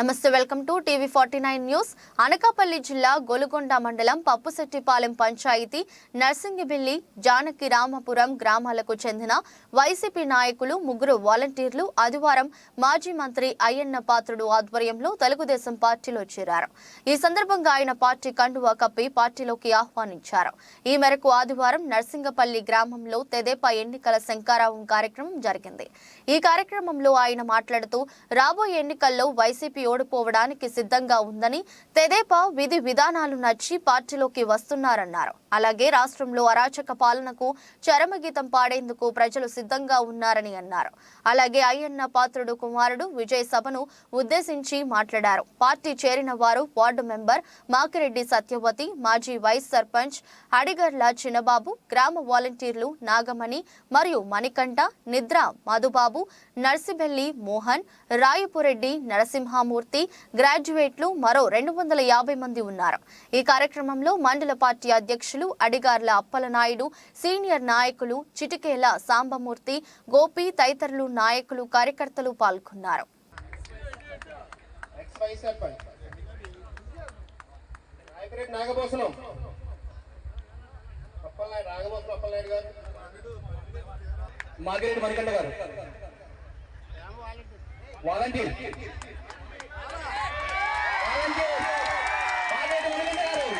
నమస్తే welcome to TV forty nine news. Anakapalli జిల్లా గొలుగొండ మండలం పప్పుశెట్టిపాలెం పంచాయతీ నర్సింగిబిల్లి జానకి రామపురం గ్రామాలకు చెందిన వైసీపీ నాయకులు ముగ్గురు వాలంటీర్లు ఆదివారం మాజీ మంత్రి అయ్యన్న పాత్రుడు ఆధ్వర్యంలో తెలుగుదేశం పార్టీలో చేరారు. ఈ సందర్భంగా ఆయన పార్టీ కండువా కప్పి పార్టీలోకి ఆహ్వానించారు. ఈ మేరకు ఆదివారం నర్సింగపల్లి గ్రామంలో తెదేపా ఎన్నికల శంకారావం కార్యక్రమం జరిగింది. ఈ కార్యక్రమంలో ఆయన మాట్లాడుతూ రాబోయే ఎన్నికల్లో వైసీపీ ఓడిపోవడానికి సిద్ధంగా ఉందని తెదేపా విధి విధానాలు నచ్చి పార్టీలోకి వస్తున్నారన్నారు. అలాగే రాష్ట్రంలో అరాచక పాలనకు చరమగీతం పాడేందుకు ప్రజలు సిద్ధంగా ఉన్నారని అన్నారు. అలాగే అయ్యన్న పాత్రుడు కుమారుడు విజయ్ సభను ఉద్దేశించి మాట్లాడారు. పార్టీ చేరిన వారు వార్డు మెంబర్ మాకిరెడ్డి సత్యవతి మాజీ వైస్ సర్పంచ్ అడిగర్ల చిన్నబాబు గ్రామ వాలంటీర్లు నాగమణి మరియు మణికంఠ నిద్ర మధుబాబు నర్సిబెల్లి మోహన్ రాయపురెడ్డి నరసింహమూర్తి గ్రాడ్యుయేట్లు మరో రెండు వందల యాభై మంది ఉన్నారు. ఈ కార్యక్రమంలో మండల పార్టీ అధ్యక్షులు అడిగార్ల అప్పలనాయుడు సీనియర్ నాయకులు చిటికేల సాంబమూర్తి గోపి తదితరులు నాయకులు కార్యకర్తలు పాల్గొన్నారు. వైస్ సర్పంచ్ నాయకురెడ్డి నాగభూషణం అప్పలనాయుడు నాగభూషణం అప్పలనాయుడు గారు మాగిరెడ్డి మణికంఠ గారు వాలంటీర్ వాలంటీర్ మాగిరెడ్డి మణికంఠ గారు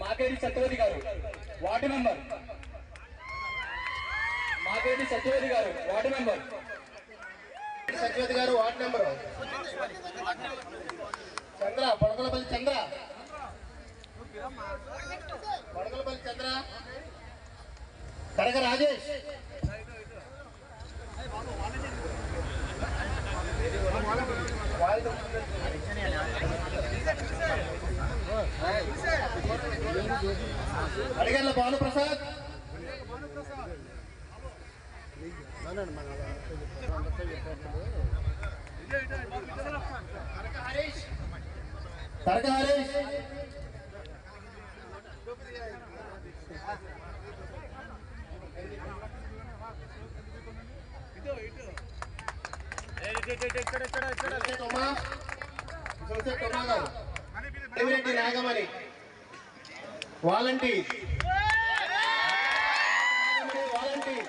మాకేడి సత్యవతి గారు. Ward member. మాగరెడ్డి సత్యవతి గారు? Ward member. Satyavathi garu ward member. Chandra Padakalapalli Chandra. Padakalapalli Chandra. Karaga Rajesh. Adigarla Bhanuprasad. Taraka Harish. Joseph Uma Joseph Uma గారు దేవిరెడ్డి నాగమణి వాలంటీర్ వాలంటీర్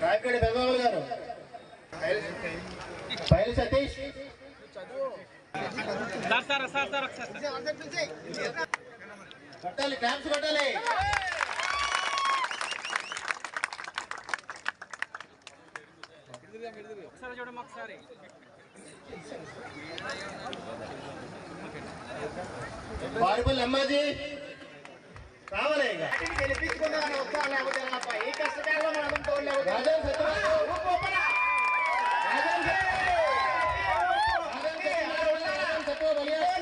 రాయపేడి పెద్దబాబు గారు పైలు సతీష్ కొట్టాలి క్లాప్స్ కొట్టాలి వారిపల్లి అమ్మాజీ రావాలి గెలిపించుకుందామని వస్తాం లేకపోతే. ఈ కష్టకాలంలో మనం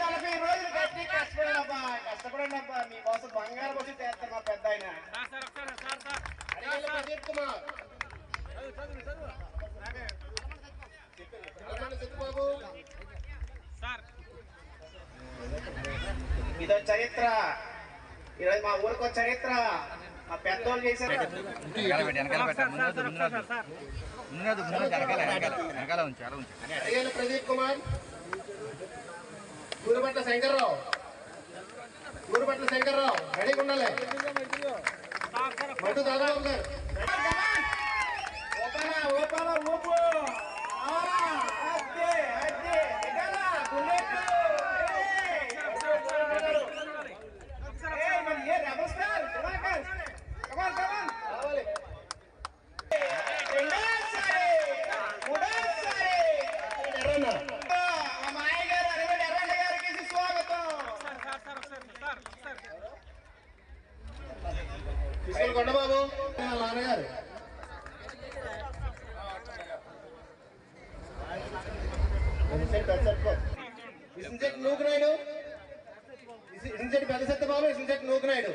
నలభై రోజులు గట్టి కష్టపడండబ్బా కష్టపడండబ్బా మీకోసం బంగారం వచ్చి చేస్తారు మా పెద్ద ఆయన అడిగేళ్ళ ప్రదీప్ కుమార్ రాజన్ సత్యబాబు ఇదో చరిత్ర. ఈరోజు మా ఊరికో చరిత్ర. మా పెద్దోళ్ళు చేశారు. ప్రదీప్ కుమార్ గురుపట్ల శంకర్రావు గురుపట్ల శంకర్రావు రెడీగా ఉండాలి మటు దాదాబాబు గారు ఓపెనా ఓపెనా ఊపు వాళ్ళ నాన్నగారు. ఇసించెట్ నూకునాయుడు. ఇసించెట్ పెద్ద సత్యబాబు ఇసించెట్ నూకునాయుడు.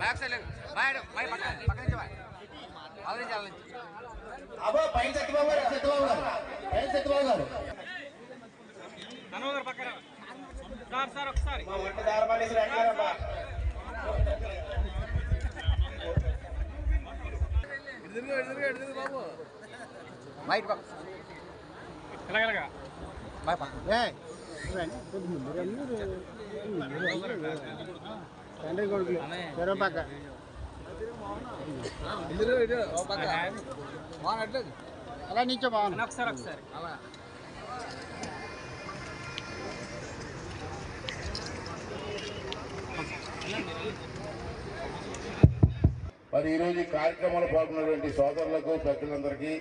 బ్యాక్ సైడ్ లేదు. బయట బయట పక్కన పక్కన నుంచి బాయ్. నుంచి. అవో పైన సత్యబాబు గారు సత్యబాబు గారు పైన సత్యబాబు గారు మా వంట దారమాలేసి రంగారమ్మా బయట తండ్రి కొడుకులు చెరపాక బాగున్నట్లేదు అలా నించో బాగుంది. ఒకసారి ఒకసారి. అలా. మరి ఈరోజు ఈ కార్యక్రమంలో పాల్గొన్నటువంటి సోదరులకు పెద్దలందరికీ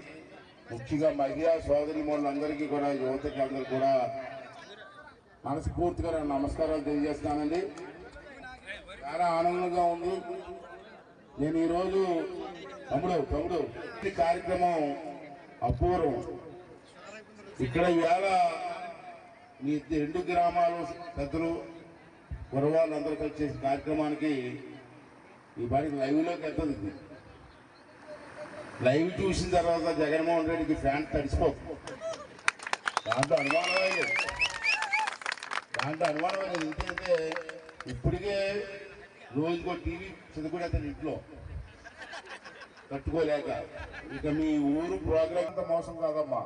ముఖ్యంగా మహిళా సోదరి అందరికీ కూడా యువతకి అందరూ కూడా మనస్ఫూర్తిగా నేను నమస్కారాలు తెలియజేస్తున్నానండి. చాలా ఆనందంగా ఉంది. నేను ఈరోజు తమ్ముడు తమ్ముడు ఈ కార్యక్రమం అపూర్వం. ఇక్కడ ఇవాళ మీ రెండు గ్రామాలు పెద్దలు కురవాళ్ళందరూ కలిసి చేసే కార్యక్రమానికి ఈ పాటికి లైవ్లోకి వెళ్తుంది ఇది. లైవ్ చూసిన తర్వాత జగన్మోహన్ రెడ్డికి ఫ్యాన్ తడిసిపోతుంది. దాంట్లో అనుమానమే లేదు. దాంట్లో అనుమానమే లేదు. ఎందుకంటే ఇప్పటికే రోజుకో టీవీ చదువుకునే అతని ఇంట్లో. కట్టుకోలేక ఇక మీ ఊరు ప్రోగ్రామ్ అంత మోసం కాదమ్మా.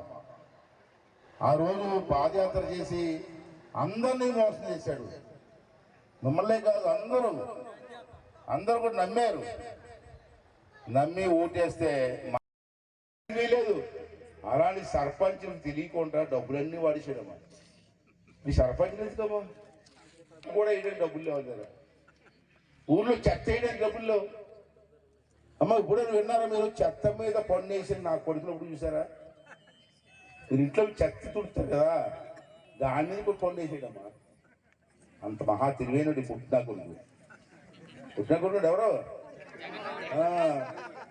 ఆ రోజు పాదయాత్ర చేసి అందరినీ మోసం చేశాడు. మిమ్మల్నే కాదు అందరూ. అందరూ కూడా నమ్మారు. నమ్మి ఓటేస్తే లేదు. అలాంటి సర్పంచ్ తెలియకుండా డబ్బులన్నీ వాడేసాడమ్మా ఈ సర్పంచ్ ఎందుకమ్మా? కూడా ఏంటంటే డబ్బులు లేవు కదా. ఊళ్ళో చెత్త వేయడానికి డబ్బుల్లో అమ్మ ఇప్పుడు విన్నారా మీరు? చెత్త మీద పన్నేసిన నా కొడుకునప్పుడు చూసారా? మీరు ఇంట్లో చెత్త తుడుతారు కదా? దాని మీద కూడా పన్నేసాడమ్మా అంత మహా తెలివైనడు పుట్టినాకున్నాడు పుట్టినాకున్నాడు ఎవరో?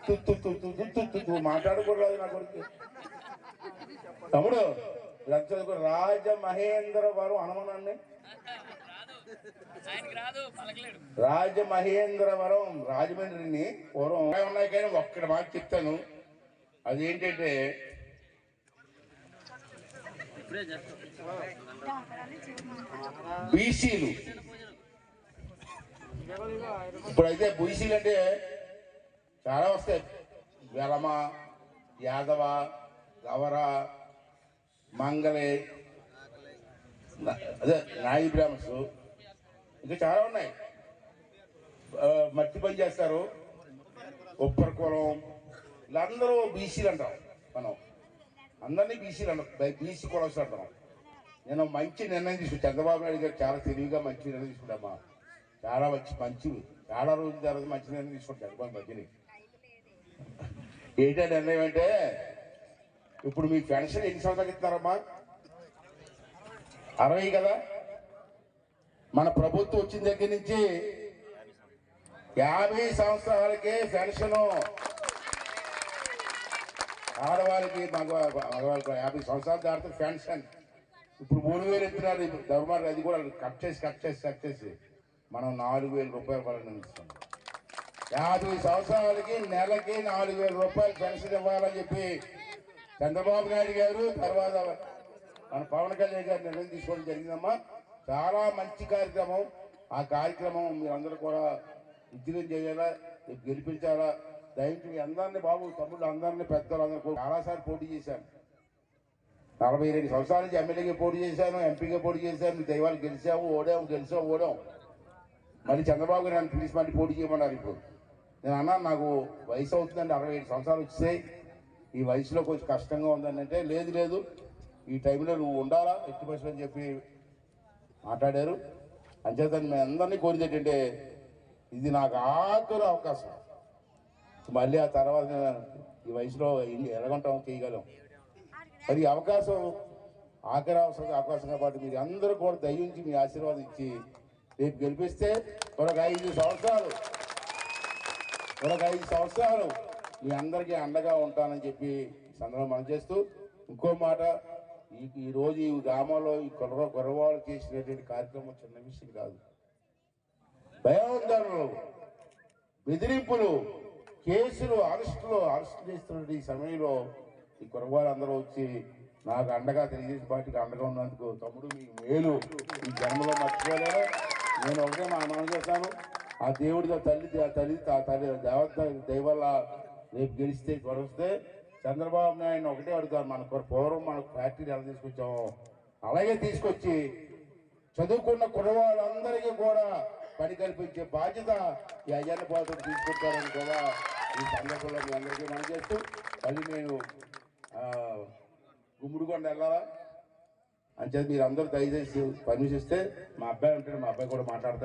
తుత్తు తుత్తు తుత్తు తుత్తు మాట్లాడకూడదు నా కొడుకు. తమ్ముడు లక్ష రాజ మహేంద్ర వారు అనమనండి మహేంద్రవరం రాజమండ్రిని పూర్వం ఉన్నాయి కానీ ఒక్కటి మాట చెప్తాను. అదేంటంటే బీసీలు. ఇప్పుడైతే బీసీలు అంటే చాలా వస్తాయి. వెలమ యాదవ గవర మంగళే అదే నాయి బ్రాహ్మణ్స్ ఇంకా చాలా ఉన్నాయి. మట్టి పని చేస్తారు. ఉప్పర్ కులం. వీళ్ళందరూ బీసీలు అంటాం మనం. అందరినీ బీసీలు అంటాం. బీసీ కులస్ అంటాం నేను మంచి నిర్ణయం తీసుకున్నాను చంద్రబాబు నాయుడు గారు చాలా తెలివిగా మంచి నిర్ణయం తీసుకుంటామా చాలా మంచి మంచి చాలా రోజుల తర్వాత మంచి నిర్ణయం తీసుకుంటాం చంద్రబాబు మధ్యని. ఏంటో నిర్ణయం అంటే ఇప్పుడు మీ పెన్షన్ ఎన్ని సంవత్సరాలు ఇస్తున్నారమ్మా? అరవై కదా? మన ప్రభుత్వం వచ్చిన దగ్గర నుంచి యాభై సంవత్సరాలకే పెన్షన్. ఆడవాళ్ళకి మగవాళ్ళకి యాభై సంవత్సరాలు దాటితే పెన్షన్. ఇప్పుడు మూడు వేలు ఎత్తున్నారు ఇప్పుడు ధర్మాలు అది కూడా కట్ చేసి కట్ చేసి కట్ చేసి మనం నాలుగు వేల రూపాయలు పరంగా ఇస్తాం యాభై సంవత్సరాలకి నెలకి నాలుగు వేల రూపాయలు పెన్షన్ ఇవ్వాలని చెప్పి చంద్రబాబు నాయుడు గారు తర్వాత మన పవన్ కళ్యాణ్ గారు నిర్ణయం తీసుకోవడం జరిగిందమ్మా. చాలా మంచి కార్యక్రమం. ఆ కార్యక్రమం మీరందరూ కూడా విజయం చేయాలా గెలిపించాలా? దయచేసి మీ అందరినీ బాబు తమ్ముళ్ళు అందరినీ పెద్దలు అందరూ చాలాసార్లు పోటీ చేశాను. నలభై రెండు సంవత్సరాల నుంచి ఎమ్మెల్యేగా పోటీ చేశాను ఎంపీగా పోటీ చేశాను. దైవాలు గెలిచాము ఓడాము గెలిచాము ఓడాం మళ్ళీ చంద్రబాబు గారు నన్ను పిలిచి మళ్ళీ పోటీ చేయమన్నారు ఇప్పుడు. నేను అన్నాను నాకు వయసు అవుతుందండి అరవై ఏడు సంవత్సరాలు వచ్చాయి. ఈ వయసులో కొంచెం కష్టంగా ఉందని అంటే లేదు లేదు. ఈ టైంలో నువ్వు ఉండాలా ఎట్టి పరిస్థితి అని చెప్పి మాట్లాడారు. అంచేతని మేము అందరినీ కోరిందేటంటే ఇది నాకు ఆఖరు అవకాశం. మళ్ళీ ఆ తర్వాత ఈ వయసులో ఎన్ని- చేయగలం మరి అవకాశం ఆఖరి అవసరం అవకాశం కాబట్టి మీరు అందరూ కూడా దయించి మీ ఆశీర్వాదం ఇచ్చి రేపు గెలిపిస్తే మరొక ఐదు సంవత్సరాలు మరొక ఐదు సంవత్సరాలు మీ అందరికీ అండగా ఉంటానని చెప్పి సందర్భం మనం చేస్తూ ఇంకో మాట ఈ ఈరోజు రోజు ఈ గ్రామంలో ఈ కుర్ర కుర్రవాళ్ళు చేసినటువంటి కార్యక్రమం చిన్న విషయం కాదు. భయోందనలు బెదిరింపులు కేసులు అరెస్టులు అరెస్టు చేస్తున్న ఈ సమయంలో ఈ కుర్రవాళ్ళందరూ వచ్చి నాకు అండగా తెలుగుదేశం పార్టీకి అండగా ఉన్నందుకు తమ్ముడు మీ మేలు ఈ జన్మలో మర్చిపోలేను నేను ఒకటే మా మనం చేశాను ఆ దేవుడితో తల్లి ఆ తల్లి ఆ తల్లి దేవత దయవల్ల రేపు గెలిస్తే గొడవస్తే చంద్రబాబు నాయుడు ఒకటే అడుగుతారు మన కొర- పూర్వం మన ఫ్యాక్టరీ ఎలా తీసుకొచ్చామో. అలాగే తీసుకొచ్చి చదువుకున్న కుర్రవాళ్ళందరికీ కూడా పని కల్పించే బాధ్యత ఈ అయ్యన్న పాత్ర తీసుకుంటారని కూడా ఈ సందర్భంలో మీ అందరికీ మనం చేస్తూ మళ్ళీ నేను ఆ, గుమ్మడికొండ వెళ్ళాలా? అంచేది మీరు అందరూ దయచేసి పర్మిషన్ ఇస్తే మా అబ్బాయి ఉంటాడు మా అబ్బాయి కూడా మాట్లాడతాడు.